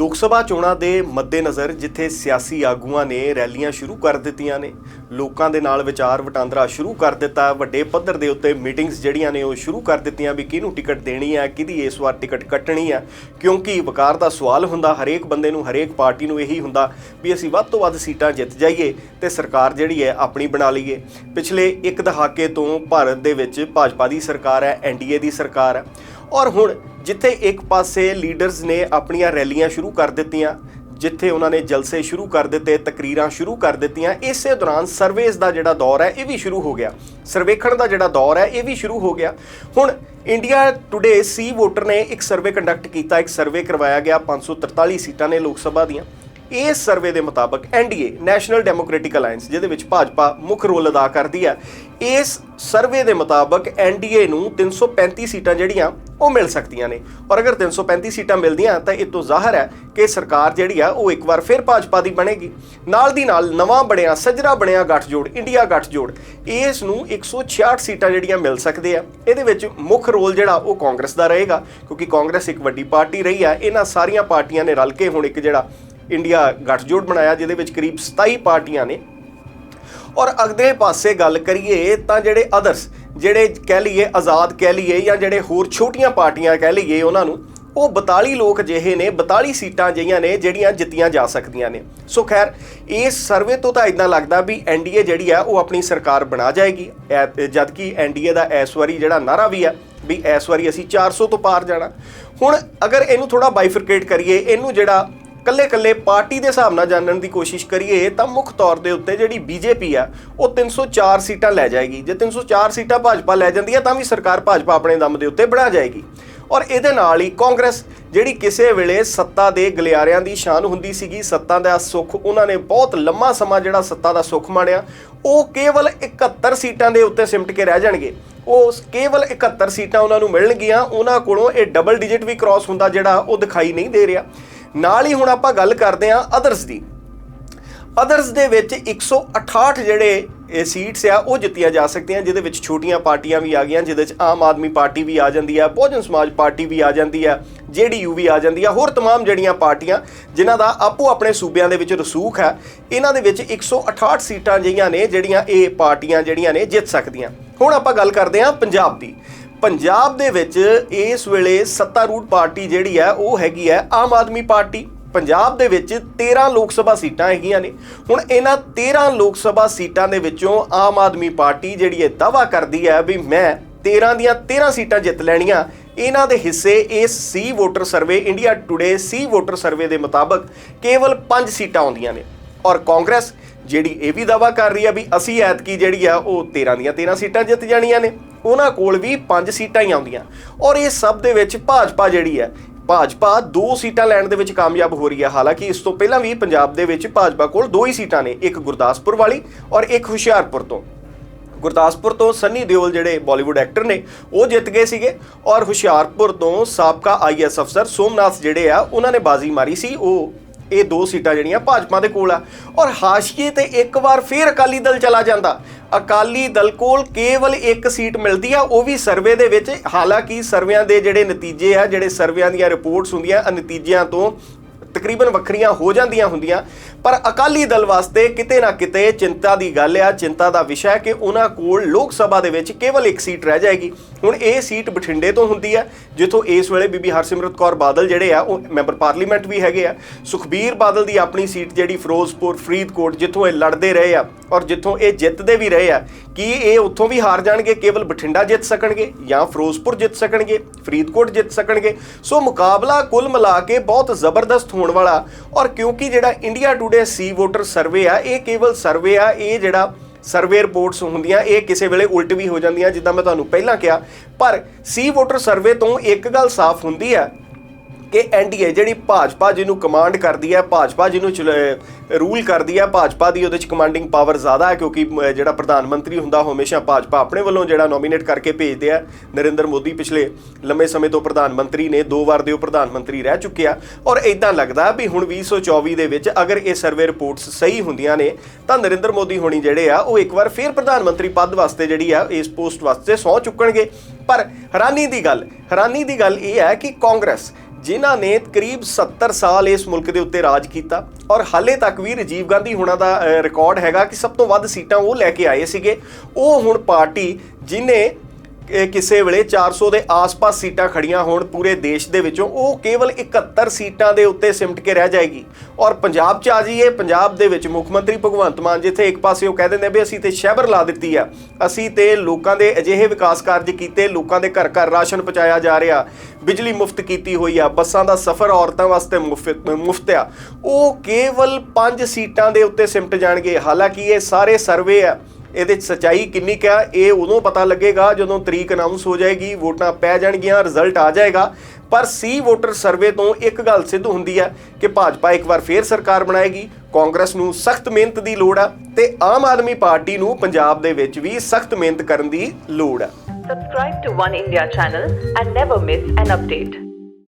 ਲੋਕ ਸਭਾ ਚੋਣਾਂ ਦੇ ਮੱਦੇਨਜ਼ਰ ਜਿੱਥੇ ਸਿਆਸੀ ਆਗੂਆਂ ਨੇ ਰੈਲੀਆਂ ਸ਼ੁਰੂ ਕਰ ਦਿੱਤੀਆਂ ਨੇ, ਲੋਕਾਂ ਦੇ ਨਾਲ ਵਿਚਾਰ ਵਟਾਂਦਰਾ ਸ਼ੁਰੂ ਕਰ ਦਿੱਤਾ, ਵੱਡੇ ਪੱਧਰ ਦੇ ਉੱਤੇ ਮੀਟਿੰਗਸ ਜਿਹੜੀਆਂ ਨੇ ਉਹ ਸ਼ੁਰੂ ਕਰ ਦਿੱਤੀਆਂ ਵੀ ਕਿਹਨੂੰ ਟਿਕਟ ਦੇਣੀ ਹੈ, ਕਿਹਦੀ ਇਸ ਵਾਰ ਟਿਕਟ ਕੱਟਣੀ ਹੈ, ਕਿਉਂਕਿ ਵਕਾਰ ਦਾ ਸਵਾਲ ਹੁੰਦਾ, ਹਰੇਕ ਬੰਦੇ ਨੂੰ, ਹਰੇਕ ਪਾਰਟੀ ਨੂੰ ਇਹੀ ਹੁੰਦਾ ਵੀ ਅਸੀਂ ਵੱਧ ਤੋਂ ਵੱਧ ਸੀਟਾਂ ਜਿੱਤ ਜਾਈਏ ਤੇ ਸਰਕਾਰ ਜਿਹੜੀ ਹੈ ਆਪਣੀ ਬਣਾ ਲਈਏ। ਪਿਛਲੇ ਇੱਕ ਦਹਾਕੇ ਤੋਂ ਭਾਰਤ ਦੇ ਵਿੱਚ ਭਾਜਪਾ ਦੀ ਸਰਕਾਰ ਹੈ, ਐਨਡੀਏ ਦੀ ਸਰਕਾਰ ਹੈ ਔਰ ਹੁਣ ਜਿੱਥੇ ਇੱਕ ਪਾਸੇ ਲੀਡਰਸ ਨੇ ਆਪਣੀਆਂ ਰੈਲੀਆਂ ਸ਼ੁਰੂ ਕਰ ਦਿੱਤੀਆਂ, ਜਿੱਥੇ ਉਹਨਾਂ ਨੇ ਜਲਸੇ ਸ਼ੁਰੂ ਕਰ ਦਿੱਤੇ, ਤਕਰੀਰਾਂ ਸ਼ੁਰੂ ਕਰ ਦਿੱਤੀਆਂ, ਇਸੇ ਦੌਰਾਨ ਸਰਵੇਸ ਦਾ ਜਿਹੜਾ ਦੌਰ ਹੈ, ਇਹ ਵੀ ਸ਼ੁਰੂ ਹੋ ਗਿਆ। ਸਰਵੇਖਣ ਦਾ ਜਿਹੜਾ ਦੌਰ ਹੈ, ਇਹ ਵੀ ਸ਼ੁਰੂ ਹੋ ਗਿਆ। ਹੁਣ ਇੰਡੀਆ ਟੁਡੇ ਸੀ ਵੋਟਰ ਨੇ ਇੱਕ ਸਰਵੇ ਕੰਡਕਟ ਕੀਤਾ, ਇੱਕ ਸਰਵੇ ਕਰਵਾਇਆ ਗਿਆ 543 ਸੀਟਾਂ ਨੇ ਲੋਕ ਸਭਾ ਦੀਆਂ। ਇਸ ਸਰਵੇ ਦੇ ਮੁਤਾਬਕ ਐਨਡੀਏ ਨੈਸ਼ਨਲ ਡੈਮੋਕ੍ਰੈਟਿਕ ਅਲਾਈਅੰਸ ਜਿਹਦੇ ਵਿੱਚ ਭਾਜਪਾ ਮੁੱਖ ਰੋਲ ਅਦਾ ਕਰਦੀ ਹੈ, ਇਸ ਸਰਵੇ ਦੇ ਮੁਤਾਬਕ ਐਨਡੀਏ ਨੂੰ 335 ਸੀਟਾਂ ਜਿਹੜੀਆਂ ਉਹ ਮਿਲ ਸਕਦੀਆਂ ਨੇ। ਔਰ ਅਗਰ 335 ਸੀਟਾਂ ਮਿਲਦੀਆਂ, ਤਾਂ ਇਹ ਤੋਂ ਜ਼ਾਹਰ ਹੈ ਕਿ ਸਰਕਾਰ ਜਿਹੜੀ ਆ, ਉਹ ਇੱਕ ਵਾਰ ਫਿਰ ਭਾਜਪਾ ਦੀ ਬਣੇਗੀ। ਨਾਲ ਦੀ ਨਾਲ ਨਵਾਂ ਬਣਿਆ, ਸਜਰਾ ਬਣਿਆ ਗੱਠਜੋੜ ਇੰਡੀਆ ਗੱਠਜੋੜ ਇਸ ਨੂੰ 166 ਸੀਟਾਂ ਜਿਹੜੀਆਂ ਮਿਲ ਸਕਦੇ ਆ। ਇਹਦੇ ਵਿੱਚ ਮੁੱਖ ਰੋਲ ਜਿਹੜਾ, ਉਹ ਕਾਂਗਰਸ ਦਾ ਰਹੇਗਾ, ਕਿਉਂਕਿ ਕਾਂਗਰਸ ਇੱਕ ਵੱਡੀ ਪਾਰਟੀ ਰਹੀ ਆ। ਇਹਨਾਂ ਸਾਰੀਆਂ ਪਾਰਟੀਆਂ ਨੇ ਰਲ ਕੇ ਹੁਣ ਇੱਕ ਜਿਹੜਾ ਇੰਡੀਆ ਗੱਠਜੋੜ ਬਣਾਇਆ, ਜਿਹਦੇ ਵਿੱਚ ਕਰੀਬ 27 ਪਾਰਟੀਆਂ ਨੇ। ਔਰ ਅਗਲੇ ਪਾਸੇ ਗੱਲ ਕਰੀਏ ਤਾਂ ਜਿਹੜੇ ਅਦਰਸ ਜਿਹੜੇ ਕਹਿ ਲਈਏ ਆਜ਼ਾਦ ਕਹਿ ਲਈਏ ਜਾਂ ਜਿਹੜੇ ਹੋਰ ਛੋਟੀਆਂ ਪਾਰਟੀਆਂ ਕਹਿ ਲਈਏ ਉਹਨਾਂ ਨੂੰ, ਉਹ 42 ਲੋਕ ਜਿਹੇ ਨੇ 42 ਸੀਟਾਂ ਜਿਹੀਆਂ ਨੇ, ਜਿਹੜੀਆਂ ਜਿੱਤੀਆਂ ਜਾ ਸਕਦੀਆਂ ਨੇ। ਸੋ ਖੈਰ ਇਸ ਸਰਵੇ ਤੋਂ ਤਾਂ ਇਦਾਂ ਲੱਗਦਾ ਵੀ ਐਨਡੀਏ ਜਿਹੜੀ ਆ, ਉਹ ਆਪਣੀ ਸਰਕਾਰ ਬਣਾ ਜਾਏਗੀ। ਐ- ਜਦ ਕਿ ਐਨਡੀਏ ਦਾ ਇਸ ਵਾਰੀ ਜਿਹੜਾ ਨਾਰਾ ਵੀ ਆ, ਵੀ ਇਸ ਵਾਰੀ ਅਸੀਂ 400 ਤੋਂ ਪਾਰ ਜਾਣਾ। ਹੁਣ ਅਗਰ ਇਹਨੂੰ ਥੋੜਾ ਬਾਈਫਰਕੇਟ ਕਰੀਏ, ਇਹਨੂੰ ਜਿਹੜਾ ਕੱਲੇ ਕੱਲੇ ਪਾਰਟੀ ਦੇ ਹਿਸਾਬ ਨਾਲ ਜਾਣਨ ਦੀ ਕੋਸ਼ਿਸ਼ ਕਰੀਏ, ਤਾਂ ਮੁੱਖ ਤੌਰ ਦੇ ਉੱਤੇ ਜਿਹੜੀ ਬੀਜੇਪੀ ਆ, ਉਹ 304 ਸੀਟਾਂ ਲੈ ਜਾਏਗੀ। ਜੇ 304 ਸੀਟਾਂ ਭਾਜਪਾ ਲੈ ਜਾਂਦੀ ਹੈ ਤਾਂ ਵੀ ਸਰਕਾਰ ਭਾਜਪਾ ਆਪਣੇ ਦਮ ਦੇ ਉੱਤੇ ਬਣਾ ਜਾਏਗੀ। ਔਰ ਇਹਦੇ ਨਾਲ ਹੀ ਕਾਂਗਰਸ, ਜਿਹੜੀ ਕਿਸੇ ਵੇਲੇ ਸੱਤਾ ਦੇ ਗਲਿਆਰਿਆਂ ਦੀ ਸ਼ਾਨ ਹੁੰਦੀ ਸੀਗੀ, ਸੱਤਾ ਦਾ ਸੁੱਖ, ਉਹਨਾਂ ਨੇ ਬਹੁਤ ਲੰਮਾ ਸਮਾਂ ਜਿਹੜਾ ਸੱਤਾ ਦਾ ਸੁੱਖ ਮਾਣਿਆ, ਉਹ ਕੇਵਲ 71 ਸੀਟਾਂ ਦੇ ਉੱਤੇ ਸਿਮਟ ਕੇ ਰਹਿ ਜਾਣਗੇ। ਉਹ ਕੇਵਲ 71 ਸੀਟਾਂ ਉਹਨਾਂ ਨੂੰ ਮਿਲਣਗੀਆਂ, ਉਹਨਾਂ ਕੋਲੋਂ ਇਹ ਡਬਲ ਡਿਜਿਟ ਵੀ ਕ੍ਰਾਸ ਹੁੰਦਾ ਜਿਹੜਾ ਉਹ ਦਿਖਾਈ ਨਹੀਂ ਦੇ ਰਿਹਾ। ਨਾਲ ਹੀ ਹੁਣ ਆਪਾਂ ਗੱਲ ਕਰਦੇ ਹਾਂ ਅਦਰਸ ਦੀ ਅਦਰਸ ਦੇ ਵਿੱਚ 168 ਜਿਹੜੇ ਇਹ ਸੀਟਸ ਆ ਉਹ ਜਿੱਤੀਆਂ ਜਾ ਸਕਦੀਆਂ ਜਿਹਦੇ ਵਿੱਚ ਛੋਟੀਆਂ ਪਾਰਟੀਆਂ ਵੀ ਆ ਗਈਆਂ ਜਿਹਦੇ ਵਿੱਚ ਆਮ ਆਦਮੀ ਪਾਰਟੀ ਵੀ ਆ ਜਾਂਦੀ ਆ ਬਹੁਜਨ ਸਮਾਜ ਪਾਰਟੀ ਵੀ ਆ ਜਾਂਦੀ ਆ ਜੇਡੀਯੂ ਵੀ ਆ ਜਾਂਦੀ ਆ ਹੋਰ तमाम ਜਿਹੜੀਆਂ ਪਾਰਟੀਆਂ ਜਿਨ੍ਹਾਂ ਦਾ ਆਪੋ ਆਪਣੇ ਸੂਬਿਆਂ ਦੇ ਵਿੱਚ ਰਸੂਖ ਹੈ ਇਹਨਾਂ ਦੇ ਵਿੱਚ 168 ਸੀਟਾਂ ਜਿਹੀਆਂ ਨੇ ਜਿਹੜੀਆਂ ਇਹ ਪਾਰਟੀਆਂ ਜਿਹੜੀਆਂ ਨੇ ਜਿੱਤ ਸਕਦੀਆਂ ਹੁਣ ਆਪਾਂ ਗੱਲ ਕਰਦੇ ਹਾਂ ਪੰਜਾਬ ਦੀ ਪੰਜਾਬ ਦੇ ਵਿੱਚ ਇਸ ਵੇਲੇ ਸੱਤਾਰੂੜ ਪਾਰਟੀ ਜਿਹੜੀ ਹੈ, ਉਹ ਹੈਗੀ ਹੈ ਆਮ ਆਦਮੀ ਪਾਰਟੀ। ਪੰਜਾਬ ਦੇ ਵਿੱਚ 13 ਲੋਕ ਸਭਾ ਸੀਟਾਂ ਹੈਗੀਆਂ ਨੇ। ਹੁਣ ਇਹਨਾਂ 13 ਲੋਕ ਸਭਾ ਸੀਟਾਂ ਦੇ ਵਿੱਚੋਂ ਆਮ ਆਦਮੀ ਪਾਰਟੀ ਜਿਹੜੀ ਇਹ ਦਾਵਾ ਕਰਦੀ ਹੈ ਵੀ ਮੈਂ 13 ਦੀਆਂ 13 ਸੀਟਾਂ ਜਿੱਤ ਲੈਣੀਆਂ। ਇਹਨਾਂ ਦੇ ਹਿੱਸੇ ਇਸ C voter survey, India today C voter survey ਦੇ ਮੁਤਾਬਕ ਕੇਵਲ 5 ਸੀਟਾਂ ਆਉਂਦੀਆਂ ਨੇ। ਔਰ ਕਾਂਗਰਸ ਜਿਹੜੀ ਇਹ ਵੀ ਦਾਵਾ ਕਰ ਰਹੀ ਹੈ ਵੀ ਅਸੀਂ ਐਤਕੀ ਜਿਹੜੀ ਆ ਉਹ 13 ਦੀਆਂ 13 ਸੀਟਾਂ ਜਿੱਤ ਜਾਣੀਆਂ ਨੇ। ਉਹਨਾਂ ਕੋਲ ਵੀ 5 ਸੀਟਾਂ ਹੀ ਆਉਂਦੀਆਂ। ਔਰ ਇਹ ਸਭ ਦੇ ਵਿੱਚ ਭਾਜਪਾ ਜਿਹੜੀ ਹੈ, ਭਾਜਪਾ ਦੋ ਸੀਟਾਂ ਲੈਣ ਦੇ ਵਿੱਚ ਕਾਮਯਾਬ ਹੋ ਰਹੀ ਹੈ। ਹਾਲਾਂਕਿ ਇਸ ਤੋਂ ਪਹਿਲਾਂ ਵੀ ਪੰਜਾਬ ਦੇ ਵਿੱਚ ਭਾਜਪਾ ਕੋਲ ਦੋ ਹੀ ਸੀਟਾਂ ਨੇ, ਇੱਕ ਗੁਰਦਾਸਪੁਰ ਵਾਲੀ ਔਰ ਇੱਕ ਹੁਸ਼ਿਆਰਪੁਰ ਤੋਂ। ਗੁਰਦਾਸਪੁਰ ਤੋਂ ਸੰਨੀ ਦਿਓਲ ਜਿਹੜੇ ਬਾਲੀਵੁੱਡ ਐਕਟਰ ਨੇ, ਉਹ ਜਿੱਤ ਗਏ ਸੀਗੇ ਔਰ ਹੁਸ਼ਿਆਰਪੁਰ ਤੋਂ ਸਾਬਕਾ ਆਈਐਸ ਅਫਸਰ ਸੋਮਨਾਥ ਜਿਹੜੇ ਆ, ਉਹਨਾਂ ਨੇ ਬਾਜ਼ੀ ਮਾਰੀ ਸੀ। ਉਹ ਇਹ ਦੋ ਸੀਟਾਂ ਜਿਹੜੀਆਂ ਭਾਜਪਾ ਦੇ ਕੋਲ ਆ। ਔਰ ਹਾਸ਼ੀਏ ਤੇ ਇੱਕ ਵਾਰ ਫੇਰ ਅਕਾਲੀ ਦਲ ਚਲਾ ਜਾਂਦਾ। ਅਕਾਲੀ ਦਲ ਕੋਲ ਕੇਵਲ ਇੱਕ ਸੀਟ ਮਿਲਦੀ ਆ, ਉਹ ਵੀ ਸਰਵੇ ਦੇ ਵਿੱਚ। ਹਾਲਾਂਕਿ ਸਰਵਿਆਂ ਦੇ ਜਿਹੜੇ ਨਤੀਜੇ ਆ, ਜਿਹੜੇ ਸਰਵਿਆਂ ਦੀਆਂ ਰਿਪੋਰਟਸ ਹੁੰਦੀਆਂ ਆ ਨਤੀਜਿਆਂ ਤੋਂ ਤਕਰੀਬਨ ਵੱਖਰੀਆਂ ਹੋ ਜਾਂਦੀਆਂ ਹੁੰਦੀਆਂ। ਪਰ ਅਕਾਲੀ ਦਲ ਵਾਸਤੇ ਕਿਤੇ ਨਾ ਕਿਤੇ ਚਿੰਤਾ ਦੀ ਗੱਲ ਆ, ਚਿੰਤਾ ਦਾ ਵਿਸ਼ਾ ਹੈ ਕਿ ਉਹਨਾਂ ਕੋਲ ਲੋਕ ਸਭਾ ਦੇ ਵਿੱਚ ਕੇਵਲ ਇੱਕ ਸੀਟ ਰਹਿ ਜਾਏਗੀ। ਹੁਣ ਇਹ ਸੀਟ ਬਠਿੰਡੇ ਤੋਂ ਹੁੰਦੀ ਹੈ ਜਿੱਥੋਂ ਇਸ ਵੇਲੇ ਬੀਬੀ ਹਰਸਿਮਰਤ ਕੌਰ ਬਾਦਲ ਜਿਹੜੇ ਆ, ਉਹ ਮੈਂਬਰ ਪਾਰਲੀਮੈਂਟ ਵੀ ਹੈਗੇ ਆ। ਸੁਖਬੀਰ ਬਾਦਲ ਦੀ ਆਪਣੀ ਸੀਟ ਜਿਹੜੀ ਫਿਰੋਜ਼ਪੁਰ, ਫਰੀਦਕੋਟ ਜਿੱਥੋਂ ਇਹ ਲੜਦੇ ਰਹੇ ਆ ਔਰ ਜਿੱਥੋਂ ਇਹ ਜਿੱਤਦੇ ਵੀ ਰਹੇ ਆ, ਕਿ ਇਹ ਉੱਥੋਂ ਵੀ ਹਾਰ ਜਾਣਗੇ, ਕੇਵਲ ਬਠਿੰਡਾ ਜਿੱਤ ਸਕਣਗੇ ਜਾਂ ਫਿਰੋਜ਼ਪੁਰ ਜਿੱਤ ਸਕਣਗੇ, ਫਰੀਦਕੋਟ ਜਿੱਤ ਸਕਣਗੇ? ਸੋ ਮੁਕਾਬਲਾ ਕੁੱਲ ਮਿਲਾ ਕੇ ਬਹੁਤ ਜ਼ਬਰਦਸਤ ਹੋਣ ਵਾਲਾ ਔਰ ਕਿਉਂਕਿ ਜਿਹੜਾ India to today C voter survey ਆ, ਇਹ ਕੇਵਲ ਸਰਵੇ ਆ, ਇਹ ਜਿਹੜਾ ਸਰਵੇ ਰਿਪੋਰਟਸ ਹੁੰਦੀਆਂ, ਇਹ ਕਿਸੇ ਵੇਲੇ ਉਲਟ ਵੀ ਹੋ ਜਾਂਦੀਆਂ, ਜਿੱਦਾਂ ਮੈਂ ਤੁਹਾਨੂੰ ਪਹਿਲਾਂ ਕਿਹਾ। ਪਰ ਸੀ ਵੋਟਰ ਸਰਵੇ ਤੋਂ ਇੱਕ ਗੱਲ ਸਾਫ਼ ਹੁੰਦੀ ਹੈ ਕਿ ਐਨਡੀਏ ਜਿਹੜੀ ਭਾਜਪਾ ਜਿਹਨੂੰ ਕਮਾਂਡ ਕਰਦੀ ਹੈ, ਭਾਜਪਾ ਜਿਹਨੂੰ ਰੂਲ ਕਰਦੀ ਹੈ, ਭਾਜਪਾ ਦੀ ਉਹਦੇ ਚ ਕਮਾਂਡਿੰਗ ਪਾਵਰ ਜ਼ਿਆਦਾ ਹੈ ਕਿਉਂਕਿ ਜਿਹੜਾ ਪ੍ਰਧਾਨ ਮੰਤਰੀ ਹੁੰਦਾ ਉਹ ਹਮੇਸ਼ਾ ਭਾਜਪਾ ਆਪਣੇ ਵੱਲੋਂ ਜਿਹੜਾ ਨੋਮੀਨੇਟ ਕਰਕੇ ਭੇਜਦੇ ਆ। ਨਰਿੰਦਰ ਮੋਦੀ ਪਿਛਲੇ ਲੰਮੇ ਸਮੇਂ ਤੋਂ ਪ੍ਰਧਾਨ ਮੰਤਰੀ ਨੇ, ਦੋ ਵਾਰ ਦੇ ਉਹ ਪ੍ਰਧਾਨ ਮੰਤਰੀ ਰਹਿ ਚੁੱਕੇ ਆ। ਔਰ ਇਦਾਂ ਲੱਗਦਾ ਵੀ ਹੁਣ 2024 ਦੇ ਵਿੱਚ ਅਗਰ ਇਹ ਸਰਵੇ ਰਿਪੋਰਟਸ ਸਹੀ ਹੁੰਦੀਆਂ ਨੇ, ਤਾਂ ਨਰਿੰਦਰ ਮੋਦੀ ਹੋਣੀ ਜਿਹੜੇ ਆ, ਉਹ ਇੱਕ ਵਾਰ ਫੇਰ ਪ੍ਰਧਾਨ ਮੰਤਰੀ ਪਦ ਵਾਸਤੇ ਜਿਹੜੀ ਆ, ਇਸ ਪੋਸਟ ਵਾਸਤੇ ਸਹੁੰ ਚੁੱਕਣਗੇ। ਪਰ ਹੈਰਾਨੀ ਦੀ ਗੱਲ, ਹੈਰਾਨੀ ਦੀ ਗੱਲ ਇਹ ਹੈ ਕਿ ਕਾਂਗਰਸ ਜਿਨ੍ਹਾਂ ਨੇ ਕਰੀਬ 70 ਸਾਲ ਇਸ ਮੁਲਕ ਦੇ ਉੱਤੇ ਰਾਜ ਕੀਤਾ ਔਰ ਹਾਲੇ ਤੱਕ ਵੀ ਰਾਜੀਵ ਗਾਂਧੀ ਹੁਣਾਂ ਦਾ ਰਿਕਾਰਡ ਹੈਗਾ ਕਿ ਸਭ ਤੋਂ ਵੱਧ ਸੀਟਾਂ ਉਹ ਲੈ ਕੇ ਆਏ ਸੀਗੇ। ਉਹ ਹੁਣ ਪਾਰਟੀ ਜਿਨੇ ਕਿਸੇ ਵੇਲੇ 400 ਦੇ ਆਸ-ਪਾਸ ਸੀਟਾਂ ਖੜੀਆਂ ਹੋਣ ਪੂਰੇ ਦੇਸ਼ ਦੇ ਵਿੱਚੋਂ, ਉਹ ਕੇਵਲ 71 ਸੀਟਾਂ ਦੇ ਉੱਤੇ ਸਿਮਟ ਕੇ ਰਹਿ ਜਾਏਗੀ। ਔਰ ਪੰਜਾਬ 'ਚ ਆ ਜਾਈਏ, ਪੰਜਾਬ ਦੇ ਵਿੱਚ ਮੁੱਖ ਮੰਤਰੀ ਭਗਵੰਤ ਮਾਨ ਜਿੱਥੇ ਇੱਕ ਪਾਸੇ ਉਹ ਕਹਿ ਦਿੰਦੇ ਵੀ ਅਸੀਂ ਤੇ ਸ਼ਹਿਬਰ ਲਾ ਦਿੱਤੀ ਆ, ਅਸੀਂ ਤੇ ਲੋਕਾਂ ਦੇ ਅਜਿਹੇ ਵਿਕਾਸ ਕਾਰਜ ਕੀਤੇ, ਲੋਕਾਂ ਦੇ ਘਰ ਘਰ ਰਾਸ਼ਨ ਪਹੁੰਚਾਇਆ ਜਾ ਰਿਹਾ, ਬਿਜਲੀ ਮੁਫਤ ਕੀਤੀ ਹੋਈ ਆ, ਬੱਸਾਂ ਦਾ ਸਫ਼ਰ ਔਰਤਾਂ ਵਾਸਤੇ ਮੁਫਤ ਮੁਫਤ ਆ। ਉਹ ਕੇਵਲ 5 ਸੀਟਾਂ ਦੇ ਉੱਤੇ ਸਿਮਟ ਜਾਣਗੇ। ਹਾਲਾਂਕਿ ਇਹ ਸਾਰੇ ਸਰਵੇ ਆ ਇਹਦੇ 'ਚ ਸਚਾਈ ਕਿੰਨੀ ਕਿਆ ਇਹ ਉਦੋਂ ਪਤਾ ਲੱਗੇਗਾ ਜਦੋਂ ਤਰੀਕ ਅਨਾਉਂਸ ਹੋ ਜਾਏਗੀ, ਵੋਟਾਂ ਪੈ ਜਾਣਗੀਆਂ ਰਿਜ਼ਲਟ ਆ ਜਾਏਗਾ ਪਰ ਸੀ ਵੋਟਰ ਸਰਵੇ ਤੋਂ ਇੱਕ ਗੱਲ ਸਿੱਧ ਹੁੰਦੀ ਹੈ ਕਿ ਭਾਜਪਾ ਇੱਕ ਵਾਰ ਫੇਰ ਸਰਕਾਰ ਬਣਾਏਗੀ, ਕਾਂਗਰਸ ਨੂੰ ਸਖਤ ਮਿਹਨਤ ਦੀ ਲੋੜ ਆ ਤੇ ਆਮ ਆਦਮੀ ਪਾਰਟੀ ਨੂੰ ਪੰਜਾਬ ਦੇ ਵਿੱਚ ਵੀ ਸਖਤ ਮਿਹਨਤ ਕਰਨ ਦੀ ਲੋੜ ਆ Subscribe to One India channel and never miss an update.